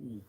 嗯。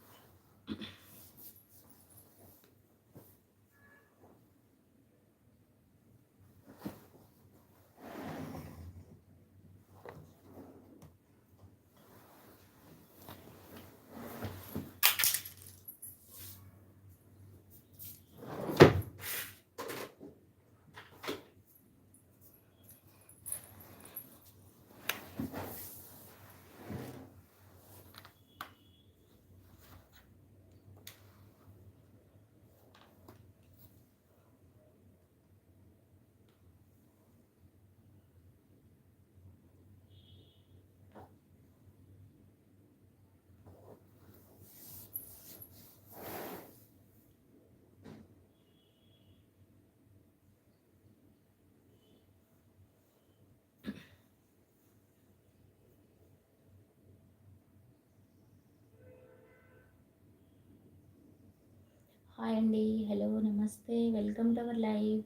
hi అండి. Hello నమస్తే. Welcome to our live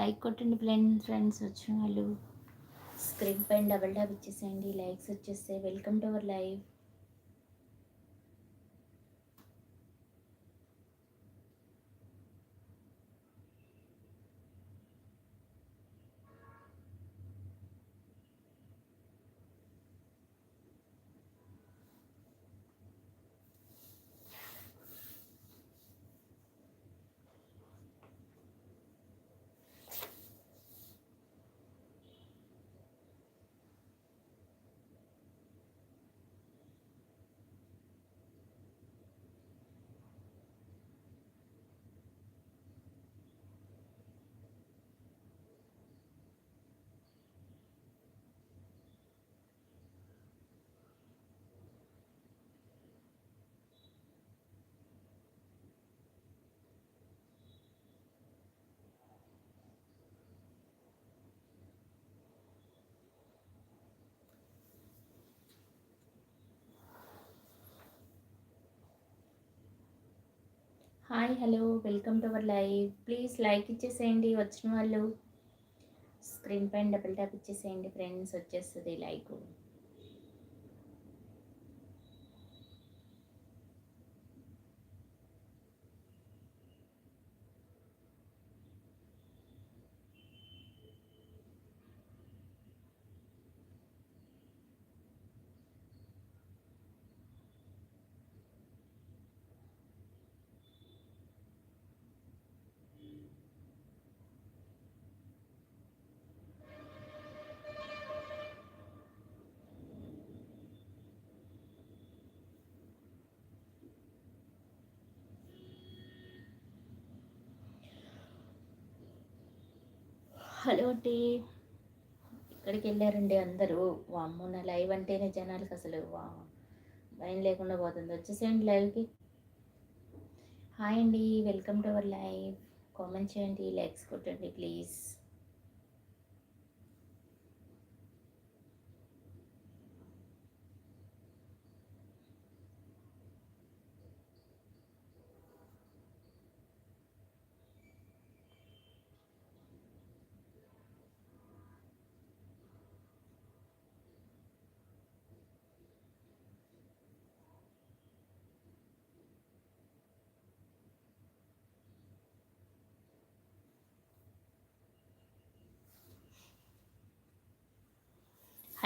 like కొట్టండి ఫ్రెండ్స్ ఫ్రెండ్స్ వచ్చిన వాళ్ళు. స్క్రీన్ పైన డబల్ ట్యాప్ ఇచ్చేసేయండి. లైక్స్ వచ్చేస్తే welcome to our live hi hello welcome to our live. Please like ఇచ్చేసేయండి వచ్చిన వాళ్ళు. స్క్రీన్ పైన డబుల్ ట్యాప్ ఇచ్చేసేయండి ఫ్రెండ్స్ వచ్చేస్తుంది లైక్. హలో అండి. ఇక్కడికి వెళ్ళారండి అందరూ. వామ్మో నా లైవ్ అంటేనే జనాలకు అసలు వా భయం లేకుండా పోతుంది. వచ్చేసేయండి లైవ్కి. హాయ్ అండి. Welcome to our live. Comment చేయండి లైక్స్ కొట్టండి ప్లీజ్.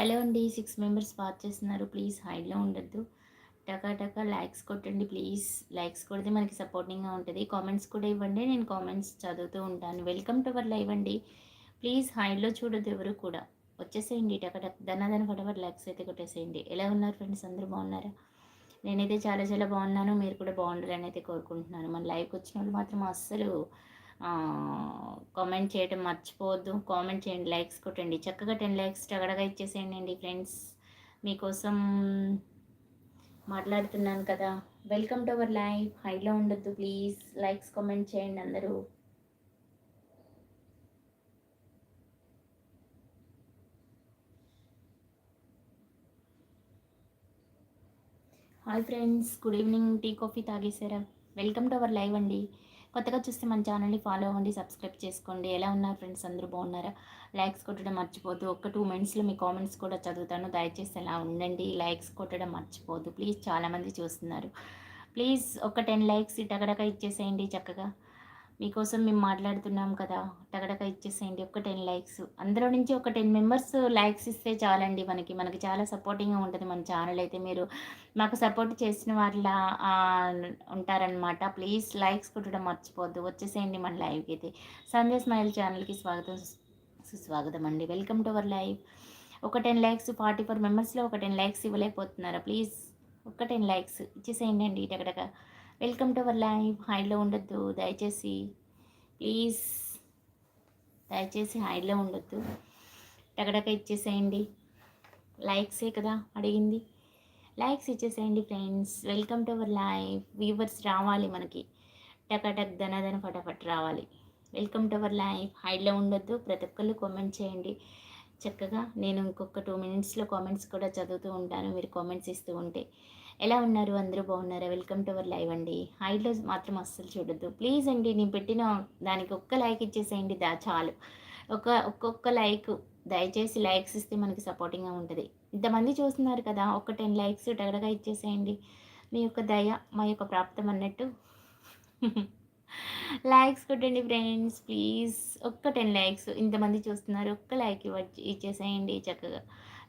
హలో అండి సిక్స్ మెంబర్స్ వాచ్ చేస్తున్నారు. ప్లీజ్ హైలో ఉండొద్దు. టకా టకా లైక్స్ కొట్టండి ప్లీజ్. లైక్స్ కొడితే మనకి సపోర్టింగ్గా ఉంటుంది. కామెంట్స్ కూడా ఇవ్వండి. నేను కామెంట్స్ చదువుతూ ఉంటాను. వెల్కమ్ టు అవర్ లైవ్ అండి. ప్లీజ్ హైలో చూడొద్దు ఎవరు కూడా. వచ్చేసేయండి టక టక్. ధనాధన ఫటఫట్ లైక్స్ అయితే కొట్టేసేయండి. ఎలా ఉన్నారు ఫ్రెండ్స్? అందరూ బాగున్నారా? నేనైతే చాలా చాలా బాగున్నాను. మీరు కూడా బాగుండాలని అయితే కోరుకుంటున్నాను. మన లైవ్కి వచ్చిన వాళ్ళు మాత్రం అస్సలు కామెంట్ చేయడం మర్చిపోవద్దు. కామెంట్ చేయండి లైక్స్ కొట్టండి. చక్కగా టెన్ లైక్స్ టగడగా ఇచ్చేసేయండి అండి ఫ్రెండ్స్ మీకోసం మాట్లాడుతున్నాను కదా. వెల్కమ్ టు అవర్ లైవ్ హైలో ఉండొద్దు ప్లీజ్ లైక్స్ కామెంట్ చేయండి అందరూ. Hi friends good evening tea coffee తాగేసారా welcome to our live అండి. కొత్తగా చూస్తే మన ఛానల్ని ఫాలో అవ్వండి సబ్స్క్రైబ్ చేసుకోండి. ఎలా ఉన్నారు ఫ్రెండ్స్? అందరూ బాగున్నారా? లైక్స్ కొట్టడం మర్చిపోదు ఒక టూ మినిట్స్లో మీ కామెంట్స్ కూడా చదువుతాను. దయచేసి అలా ఉండండి. లైక్స్ కొట్టడం మర్చిపోదు ప్లీజ్ చాలామంది చూస్తున్నారు. ప్లీజ్ ఒక టెన్ లైక్స్ టగడక ఇచ్చేసేయండి చక్కగా. మీకోసం మేము మాట్లాడుతున్నాం కదా. టగడక ఇచ్చేసేయండి. ఒక టెన్ లైక్స్. అందులో నుంచి ఒక టెన్ మెంబర్స్ లైక్స్ ఇస్తే చాలండి మనకి. మనకి చాలా సపోర్టింగ్గా ఉంటుంది మన ఛానల్ అయితే. మీరు మాకు సపోర్ట్ చేసిన వాళ్ళ ఉంటారనమాట ప్లీజ్ లైక్స్ కొట్టడం మర్చిపోద్దు వచ్చేసేయండి మన లైవ్కి అయితే. సంధ్య స్మైల్ ఛానల్కి స్వాగతం. సుస్వాగతం అండి. Welcome to our live. ఒక టెన్ లైక్స్ ఫార్టీ ఫోర్ మెంబర్స్లో ఒక టెన్ లైక్స్ ఇవ్వలేకపోతున్నారా? ప్లీజ్ ఒక టెన్ లైక్స్. ఇచ్చేసేయండి అండి. టగడక వెల్కమ్ టు అవర్ లైవ్ హైలో ఉండొద్దు. దయచేసి ప్లీజ్ దయచేసి హైలో ఉండొద్దు. టగడక ఇచ్చేసేయండి. లైక్సే కదా అడిగింది. లైక్స్ ఇచ్చేసేయండి friends. Welcome to our live viewers రావాలి మనకి. టకటక్ ధనధన ఫటాఫట్ రావాలి. వెల్కమ్ టు అవర్ లైవ్ హైలో ఉండొద్దు. ప్రతి ఒక్కళ్ళు కామెంట్ చేయండి. చక్కగా నేను ఇంకొక టూ మినిట్స్లో కామెంట్స్ కూడా చదువుతూ ఉంటాను. మీరు కామెంట్స్ ఇస్తూ ఉంటే. ఎలా ఉన్నారు? అందరూ బాగున్నారా? వెల్కమ్ టు అవర్ లైవ్ అండి. హైట్లో మాత్రం అస్సలు చూడొద్దు. ప్లీజ్ అండి నేను పెట్టిన దానికి ఒక్క లైక్ ఇచ్చేసేయండి దా చాలు. ఒక ఒక్కొక్క లైక్ దయచేసి లైక్స్ ఇస్తే మనకి సపోర్టింగ్గా ఉంటుంది. ఇంతమంది చూస్తున్నారు కదా ఒక టెన్ లైక్స్ టగడగా ఇచ్చేసేయండి. మీ యొక్క దయ మా యొక్క ప్రాప్తం అన్నట్టు. లైక్స్ కొట్టండి ఫ్రెండ్స్ ప్లీజ్ ఒక్క టెన్ లైక్స్ ఇంతమంది చూస్తున్నారు ఒక్క లైక్ ఇవ్వ ఇచ్చేసేయండి చక్కగా.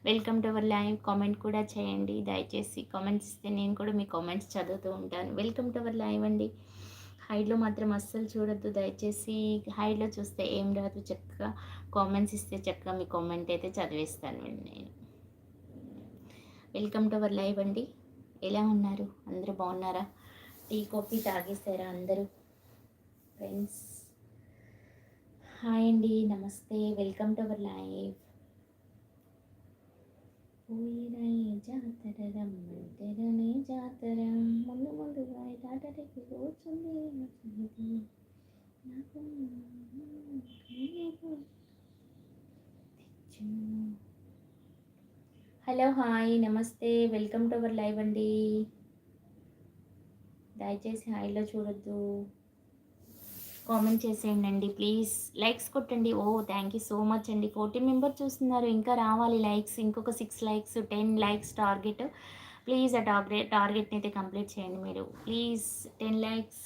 Welcome to our live comment కూడా చేయండి. దయచేసి కామెంట్స్ ఇస్తే నేను కూడా మీ కామెంట్స్ చదువుతూ ఉంటాను. వెల్కమ్ టు అవర్ లైవ్ అండి. హైడ్లో మాత్రం అస్సలు చూడొద్దు. దయచేసి హైడ్లో చూస్తే ఏం రాదు చక్కగా. కామెంట్స్ ఇస్తే చక్కగా మీ కామెంట్ అయితే చదివేస్తాను నేను. వెల్కమ్ టు అవర్ లైవ్ అండి. ఎలా ఉన్నారు? అందరూ బాగున్నారా? టీ కాఫీ తాగేసారా అందరూ? ఫ్రెండ్స్. హాయ్ అండి. నమస్తే. Welcome to our live. ఊయిరై జాతర రమ్మంటేనే జాతర. ముందు ముందుగా దాటరికి కూర్చుంది హలో హాయ్ నమస్తే. వెల్కమ్ టు అవర్ లైవ్ అండి. దయచేసి హాయిలో చూడొద్దు. కామెంట్ చేసేయండి అండి ప్లీజ్ లైక్స్ కొట్టండి. ఓ థ్యాంక్ యూ సో మచ్ అండి. ఫోర్టీన్ మెంబర్స్ చూస్తున్నారు. ఇంకా రావాలి లైక్స్. ఇంకొక six likes ten likes target. Please ఆ టార్గెట్ టార్గెట్ని అయితే కంప్లీట్ చేయండి మీరు. Please ten likes.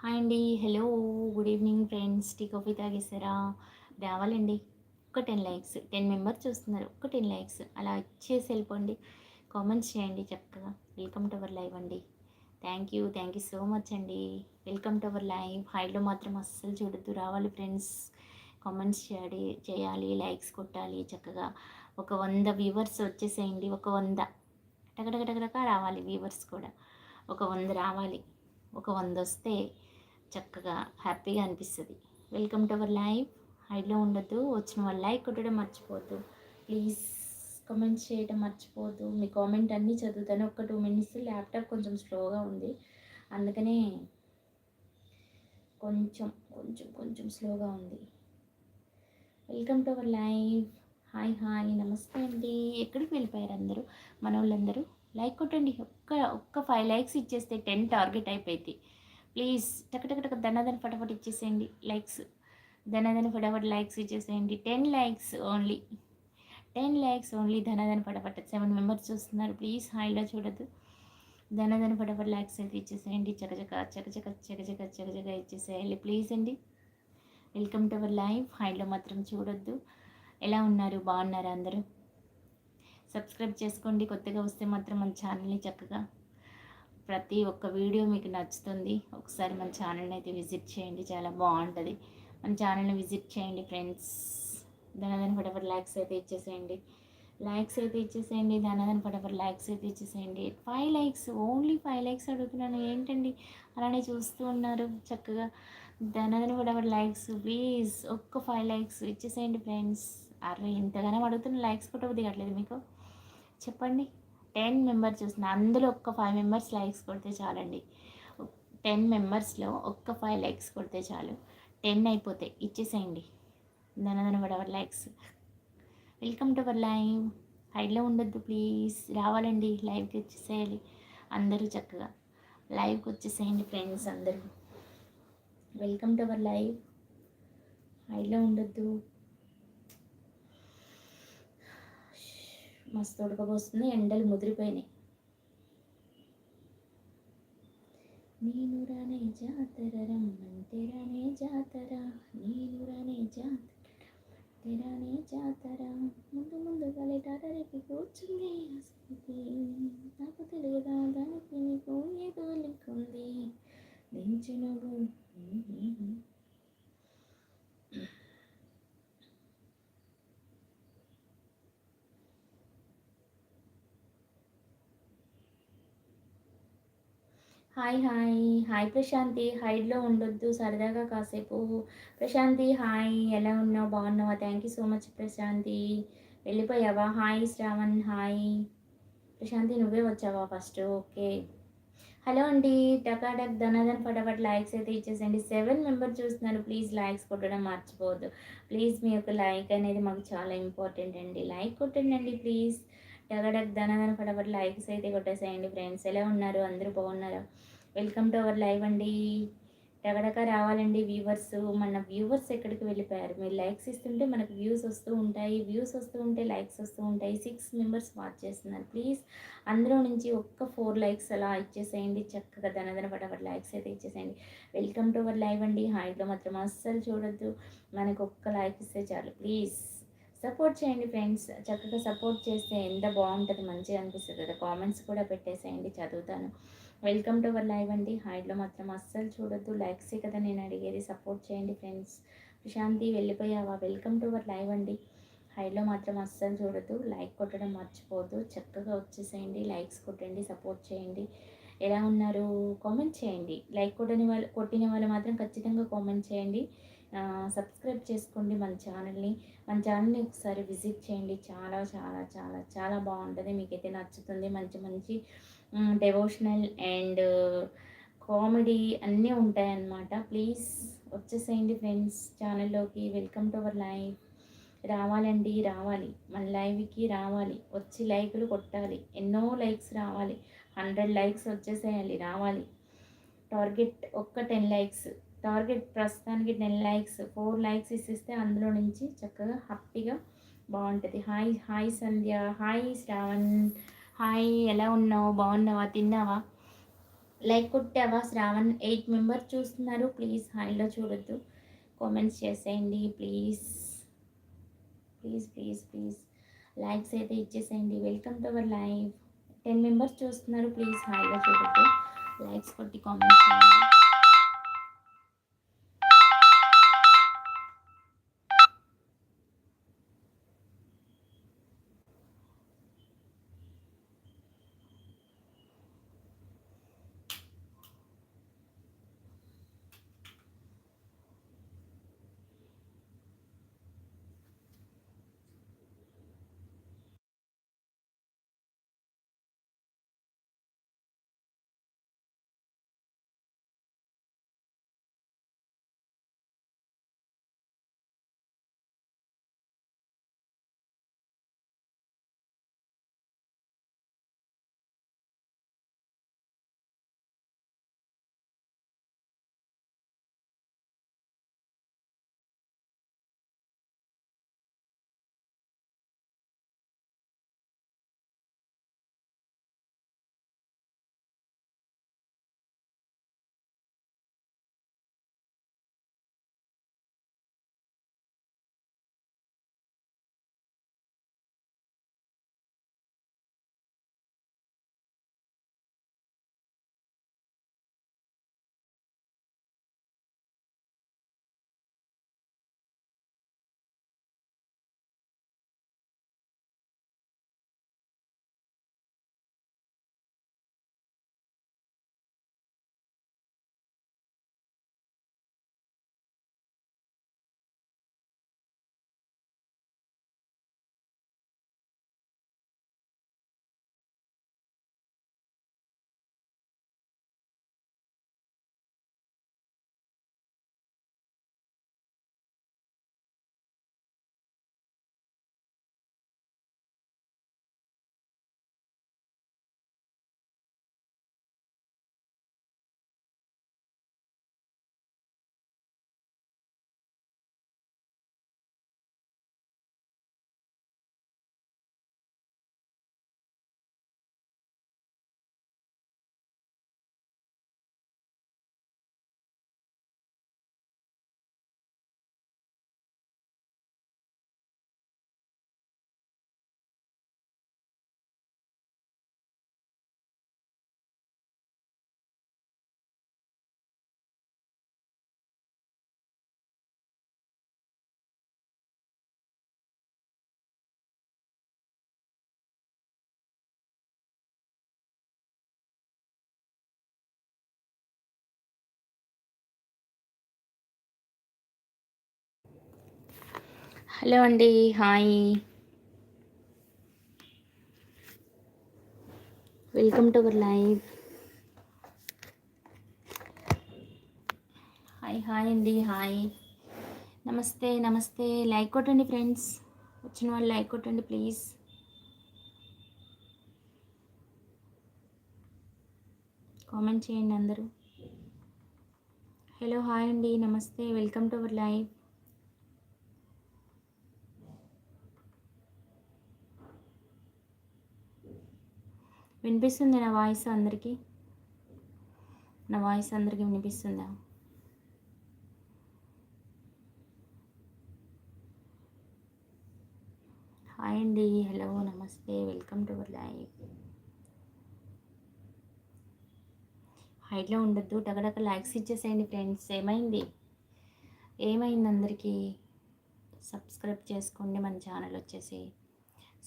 హాయ్ అండి. Hello good evening friends. Tea coffee తాగేసారా రావాలండి. ఒక టెన్ లైక్స్. టెన్ మెంబర్స్ చూస్తున్నారు. ఒక టెన్ లైక్స్. అలా ఇచ్చేసి వెళ్ళిపోండి. కామెంట్స్ చేయండి చక్కగా. వెల్కమ్ టు అవర్ లైవ్ అండి. Thank you thank you so much అండి. వెల్కమ్ టు అవర్ లైవ్ హైలో మాత్రం అస్సలు చూడద్దు. రావాలి ఫ్రెండ్స్ కామెంట్స్ చేయాలి చేయాలి లైక్స్ కొట్టాలి చక్కగా. ఒక వంద వ్యూవర్స్ వచ్చేసేయండి. ఒక వంద. టగటగటగటక రావాలి వ్యూవర్స్ కూడా. ఒక వంద రావాలి. ఒక వంద వస్తే చక్కగా హ్యాపీగా అనిపిస్తుంది. వెల్కమ్ టు అవర్ లైవ్ హైడ్లో ఉండొద్దు. వచ్చిన వాళ్ళు లైక్ కొట్టడం మర్చిపోద్దు ప్లీజ్ కమెంట్స్ చేయడం మర్చిపోదు మీ కామెంట్ అన్నీ చదువుతాను. ఒక టూ మినిట్స్ ల్యాప్టాప్ కొంచెం స్లోగా ఉంది. అందుకనే కొంచెం కొంచెం కొంచెం స్లోగా ఉంది. Welcome to our live. Hi hi. నమస్తే అండి. ఎక్కడికి వెళ్ళిపోయారు అందరూ? మన వాళ్ళందరూ లైక్ కొట్టండి. ఒక్క ఒక్క ఫైవ్ లైక్స్ ఇచ్చేస్తే టెన్ టార్గెట్ అయిపోయింది. ప్లీజ్ టక ధనధన ఫటాఫట్ ఇచ్చేసేయండి. లైక్స్ ధనధన ఫటాఫట్ లైక్స్ ఇచ్చేసేయండి. Ten likes only. Ten likes only ధనధన పడపట్ట సెవెన్ మెంబర్స్ చూస్తున్నారు. ప్లీజ్ హాయిలో చూడద్దు. ధనధన పడపట్ట ల్యాక్స్ అయితే ఇచ్చేసేయండి. చకచక చకచక చకచక చకచక ఇచ్చేసేయాలి ప్లీజ్ అండి. Welcome to our live. హైలో మాత్రం చూడొద్దు. ఎలా ఉన్నారు? బాగున్నారు అందరూ? సబ్స్క్రైబ్ చేసుకోండి. కొత్తగా వస్తే మాత్రం మన ఛానల్ని చక్కగా ప్రతి ఒక్క వీడియో మీకు నచ్చుతుంది. ఒకసారి మన ఛానల్ని అయితే విజిట్ చేయండి. చాలా బాగుంటుంది. మన ఛానల్ని విజిట్ చేయండి ఫ్రెండ్స్. ధనధన ఫటాఫట్ లైక్స్ అయితే ఇచ్చేసేయండి. లైక్స్ అయితే ఇచ్చేసేయండి ధనధన ఫటాఫట్ లైక్స్ అయితే ఇచ్చేసేయండి. Five likes only five likes అడుగుతున్నాను. ఏంటండి? అలానే చూస్తూ ఉన్నారు. చక్కగా ధనధన ఫటాఫట్ లైక్స్ ప్లీజ్ ఒక్క ఫైవ్ లైక్స్ ఇచ్చేసేయండి ఫ్రెండ్స్ అరే ఇంతగానో అడుగుతున్న లైక్స్ కూడా దిగట్లేదు మీకు. చెప్పండి. టెన్ మెంబర్స్ చూస్తున్నా. అందులో ఒక్క ఫైవ్ మెంబర్స్ లైక్స్ కొడితే చాలండి. టెన్ మెంబర్స్లో ఒక్క ఫైవ్ లైక్స్ కొడితే చాలు. టెన్ అయిపోతాయి ఇచ్చేసేయండి. ధనధన వడవర్ likes welcome to our live హైడ్లో ఉండొద్దు ప్లీజ్ రావాలండి లైవ్కి వచ్చేసేయాలి. అందరూ చక్కగా. లైవ్కి వచ్చేసేయండి ఫ్రెండ్స్ అందరూ. వెల్కమ్ టు అవర్ లైవ్ హైలో ఉండొద్దు. మస్తు ఉడకపోస్తుంది ఎండలు ముదిరిపోయినాయి. నేను రానే జాతర రమ్మంటే రానే జాతర. నేను రానే జాతర. రానే జాతర. ముందు ముందు గలే కూర్చుంది. అసలు నాకు తెలియదా? దానికి నీకు ఏదో లింక్ లింకుంది దించినవు. Hi hi. హాయ్ ప్రశాంతి. హైడ్లో ఉండొద్దు సరదాగా కాసేపు. ప్రశాంతి హాయ్. ఎలా ఉన్నావు? బాగున్నావా? Thank you so much Prashanti. వెళ్ళిపోయావా? Hi Shravan hi. Prashanti నువ్వే వచ్చావా ఫస్ట్? ఓకే. హలో అండి. టకాటక్ ధనాధన్ ఫటాఫట్ లైక్స్ అయితే ఇచ్చేసండి సెవెన్ మెంబర్ చూస్తున్నారు. ప్లీజ్ లైక్స్ కొట్టడం మర్చిపోవద్దు. ప్లీజ్ మీ యొక్క లైక్ అనేది మాకు చాలా ఇంపార్టెంట్ అండి. లైక్ కొట్టండి ప్లీజ్. టకాటక్ ధనాధన్ ఫటాఫట్ లైక్స్ అయితే కొట్టేసేయండి ఫ్రెండ్స్. ఎలా ఉన్నారు? అందరూ బాగున్నారా? వెల్కమ్ టు అవర్ లైవ్ అండి. ఎగడక రావాలండి వ్యూవర్స్? మన వ్యూవర్స్ ఎక్కడికి వెళ్ళిపోయారు? మీరు లైక్స్ ఇస్తుంటే మనకు వ్యూస్ వస్తూ ఉంటాయి. వ్యూస్ వస్తూ ఉంటే లైక్స్ వస్తూ ఉంటాయి. సిక్స్ మెంబర్స్ వాచ్ చేస్తున్నారు. ప్లీజ్ అందులో నుంచి ఒక్క ఫోర్ లైక్స్ అలా ఇచ్చేసేయండి. చక్కగా ధనధన పడవర్ లైక్స్ అయితే ఇచ్చేసేయండి. వెల్కమ్ టు అవర్ లైవ్ అండి. హాయిగా మాత్రం అస్సలు చూడొద్దు. మనకు ఒక్క లైక్ ఇస్తే చాలు. ప్లీజ్ సపోర్ట్ చేయండి ఫ్రెండ్స్ చక్కగా సపోర్ట్ చేస్తే ఎంత బాగుంటుంది మంచిగా అనిపిస్తుంది. కదా కామెంట్స్ కూడా పెట్టేసేయండి చదువుతాను. వెల్కమ్ టు అవర్ లైవ్ అండి. హైడ్లో మాత్రం అస్సలు చూడొద్దు. లైక్సే కదా నేను అడిగేది. సపోర్ట్ చేయండి ఫ్రెండ్స్ ప్రశాంతి వెళ్ళిపోయావా? వెల్కమ్ టు అవర్ లైవ్ అండి. హైడ్లో మాత్రం అస్సలు చూడొద్దు. లైక్ కొట్టడం మర్చిపోవద్దు. చక్కగా వచ్చేసేయండి. లైక్స్ కొట్టండి సపోర్ట్ చేయండి. ఎలా ఉన్నారు? కామెంట్ చేయండి. లైక్ కొట్టని వాళ్ళు కొట్టిన వాళ్ళు మాత్రం ఖచ్చితంగా కామెంట్ చేయండి. సబ్స్క్రైబ్ చేసుకోండి మన ఛానల్ని. మన ఛానల్ని ఒకసారి విజిట్ చేయండి. చాలా చాలా చాలా చాలా బాగుంటుంది. మీకైతే నచ్చుతుంది. మంచి మంచి డెవోషనల్ అండ్ కామెడీ అన్నీ ఉంటాయన్నమాట. ప్లీజ్ వచ్చేసేయండి ఫ్రెండ్స్ ఛానల్లోకి వెల్కమ్ టు అవర్ లైవ్ రావాలండి రావాలి. మన లైవ్కి రావాలి. వచ్చి లైకులు కొట్టాలి. ఎన్నో లైక్స్ రావాలి. హండ్రెడ్ లైక్స్ వచ్చేసేయాలి. రావాలి. టార్గెట్ ఒక్క టెన్ లైక్స్. టార్గెట్ ప్రస్తుతానికి టెన్ లైక్స్ ఫోర్ లైక్స్ ఇస్తే అందులో నుంచి చక్కగా హ్యాపీగా బాగుంటుంది. Hi hi Sandhya hi Shravan hi ఎలా ఉన్నావు బాగున్నావా తిన్నావా? లైక్ కొట్టావా? శ్రావణ్ ఎయిట్ మెంబర్ చూస్తున్నారు. ప్లీజ్ హాయిలో చూడొద్దు. కామెంట్స్ చేసేయండి please. Please please please. Likes అయితే ఇచ్చేసేయండి. Welcome to our live. Ten members చూస్తున్నారు. ప్లీజ్ హాయిగా చూడొద్దు. లైక్స్ కొట్టి కామెంట్స్ చేయండి. హలో అండి hi. Welcome to our live. Hi hi అండి హాయ్. నమస్తే నమస్తే. లైక్ కొట్టండి ఫ్రెండ్స్. వచ్చిన వాళ్ళు లైక్ కొట్టండి ప్లీజ్. కామెంట్ చేయండి అందరూ. హలో హాయ్ అండి. నమస్తే. Welcome to our live. వినిపిస్తుంది నా వాయిస్ అందరికీ? నా వాయిస్ అందరికీ వినిపిస్తుందా? హాయ్ అండి హలో నమస్తే వెల్కమ్ టు అవర్ లైవ్. హైట్లో ఉండొద్దు టగడక లైక్స్ ఇచ్చేసేయండి ఫ్రెండ్స్. ఏమైంది? ఏమైంది అందరికీ? సబ్స్క్రైబ్ చేసుకోండి మన ఛానల్ వచ్చేసి.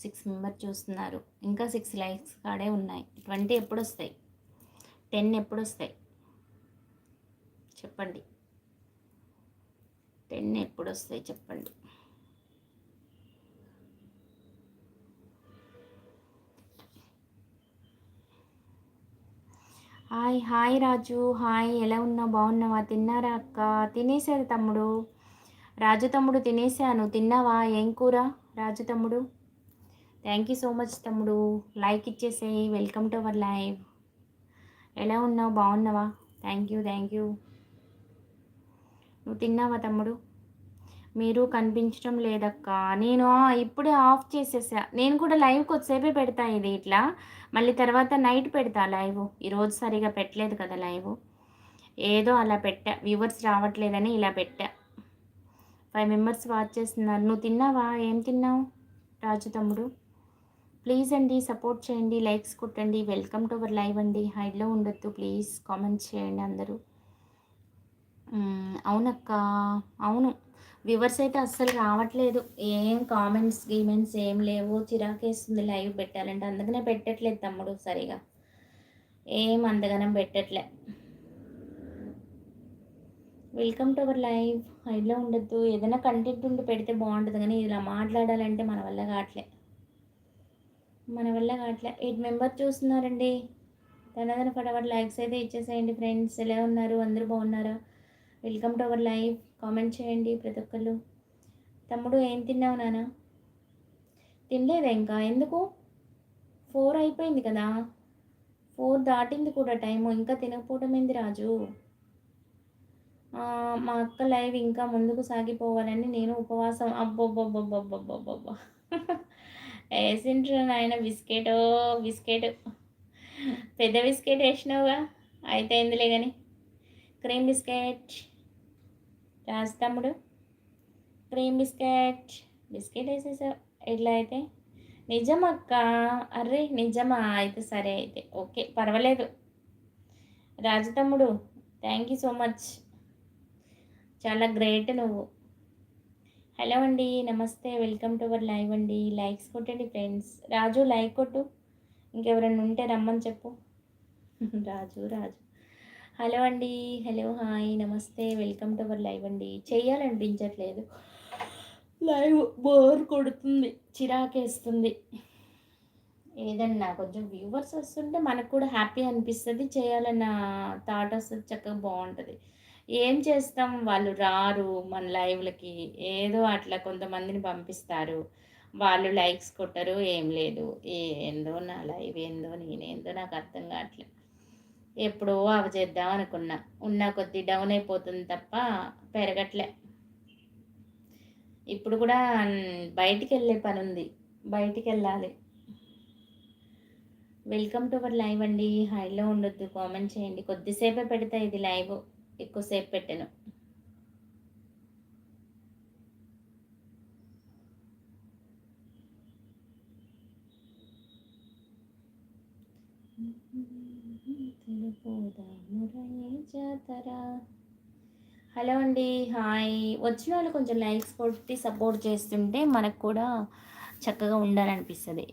సిక్స్ మెంబర్స్ చూస్తున్నారు. ఇంకా సిక్స్ లైక్స్ కాడే ఉన్నాయి. ట్వంటీ ఎప్పుడు వస్తాయి టెన్ ఎప్పుడు వస్తాయి చెప్పండి. టెన్ ఎప్పుడు వస్తాయి చెప్పండి. హాయ్ హాయ్ రాజు. హాయ్ ఎలా ఉన్నావు? బాగున్నావా? తిన్నారా అక్క? తినేసారు తమ్ముడు. రాజు తమ్ముడు తినేసాను తిన్నావా? ఏం కూర? రాజు తమ్ముడు? థ్యాంక్ యూ సో మచ్ తమ్ముడు. లైక్ ఇచ్చేసేయి. వెల్కమ్ టు అవర్ లైవ్ ఎలా ఉన్నావు? బాగున్నావా? థ్యాంక్ యూ థ్యాంక్ యూ నువ్వు తిన్నావా తమ్ముడు? మీరు కనిపించడం లేదక్క. నేను ఇప్పుడే ఆఫ్ చేసేసా. నేను కూడా లైవ్ కొద్దిసేపే పెడతా ఇది ఇట్లా. మళ్ళీ తర్వాత నైట్ పెడతా లైవ్ ఈరోజు సరిగా పెట్టలేదు కదా లైవ్ ఏదో అలా పెట్టా. వ్యూవర్స్ రావట్లేదని ఇలా పెట్టా. ఫైవ్ మెంబర్స్ వాచ్ చేస్తున్నారు. నువ్వు తిన్నావా? ఏం తిన్నావు? రాజు తమ్ముడు. ప్లీజ్ అండి సపోర్ట్ చేయండి లైక్స్ కొట్టండి వెల్కమ్ టు అవర్ లైవ్ అండి. హైడ్లో ఉండొద్దు ప్లీజ్ కామెంట్ చేయండి అందరూ. అవునక్క అవును. వ్యూవర్స్ అయితే అస్సలు రావట్లేదు. ఏం కామెంట్స్ గీమెంట్స్ ఏం లేవు. చిరాకేస్తుంది లైవ్ పెట్టాలంటే. అందుకనే పెట్టట్లేదు తమ్ముడు సరిగా. ఏం అంతగానం పెట్టట్లే. Welcome to our live. హైలో ఉండొద్దు. ఏదైనా కంటెంట్ ఉండి పెడితే బాగుంటుంది. కానీ ఇలా మాట్లాడాలంటే మన వల్ల కావట్లే. మన వల్ల అట్లా ఎయిట్ మెంబర్స్ చూస్తున్నారండి. తనదన ఫటాఫట్ లైక్స్ అయితే ఇచ్చేసేయండి ఫ్రెండ్స్. ఎలా ఉన్నారు? అందరూ బాగున్నారా? Welcome to our live. Comment చేయండి ప్రతి ఒక్కళ్ళు. తమ్ముడు ఏం తిన్నావు నాన్న? తినలేదా ఇంకా? ఎందుకు? ఫోర్ అయిపోయింది కదా. ఫోర్ దాటింది కూడా టైము. ఇంకా తినకపోవడం ఏంది రాజు? మా అక్క లైవ్ ఇంకా ముందుకు సాగిపోవాలని నేను ఉపవాసం. అబ్బొబ్బొబ్బొబ్బొబ్బొబ్బొబ్బ వేసిండ్రు నాయన బిస్కెట్ బిస్కెట్. పెద్ద బిస్కెట్ వేసినావుగా? అయితే ఎందులే కానీ క్రీమ్ బిస్కెట్. రాజు తమ్ముడు క్రీమ్ బిస్కెట్. బిస్కెట్ వేసేసావు. ఎట్లా అయితే? నిజమక్క? అర్రే నిజమా? అయితే సరే అయితే. ఓకే పర్వాలేదు. రాజు తమ్ముడు థ్యాంక్ యూ సో మచ్ చాలా గ్రేట్ నువ్వు. హలో అండి నమస్తే. వెల్కమ్ టు అవర్ లైవ్ అండి. లైక్స్ కొట్టండి ఫ్రెండ్స్. రాజు లైక్ కొట్టు. ఇంకెవరైనా ఉంటే రమ్మని చెప్పు. రాజు రాజు. హలో అండి. Hello hi. నమస్తే. వెల్కమ్ టు అవర్ లైవ్ అండి. చేయాలనిపించట్లేదు లైవ్ బోర్ కొడుతుంది. చిరాకేస్తుంది. ఏదన్నా కొంచెం వ్యూవర్స్ వస్తుంటే మనకు కూడా హ్యాపీ అనిపిస్తుంది. చేయాలన్న థాట్ వస్తుంది. చక్కగా బాగుంటుంది. ఏం చేస్తాం? వాళ్ళు రారు మన లైవ్లకి. ఏదో అట్లా కొంతమందిని పంపిస్తారు. వాళ్ళు లైక్స్ కొట్టరు ఏం లేదు. ఏందో నా లైవ్ ఏందో నేనేందో నాకు అర్థం కావట్లేదు ఎప్పుడో అవి చేద్దాం అనుకున్నా. ఉన్న కొద్ది డౌన్ అయిపోతుంది తప్ప పెరగట్లే. ఇప్పుడు కూడా బయటికి వెళ్ళే పని ఉంది బయటికి వెళ్ళాలి వెల్కమ్ టు అవర్ లైవ్ అండి. హైలో ఉండొద్దు. కామెంట్ చేయండి. కొద్దిసేపే పెడతా ఇది లైవ్. ఎక్కువసేపు పెట్టాను. హలో అండి హాయ్. వచ్చిన వాళ్ళు కొంచెం లైక్స్ కొట్టి సపోర్ట్ చేస్తుంటే మనకు కూడా చక్కగా ఉండాలనిపిస్తుంది.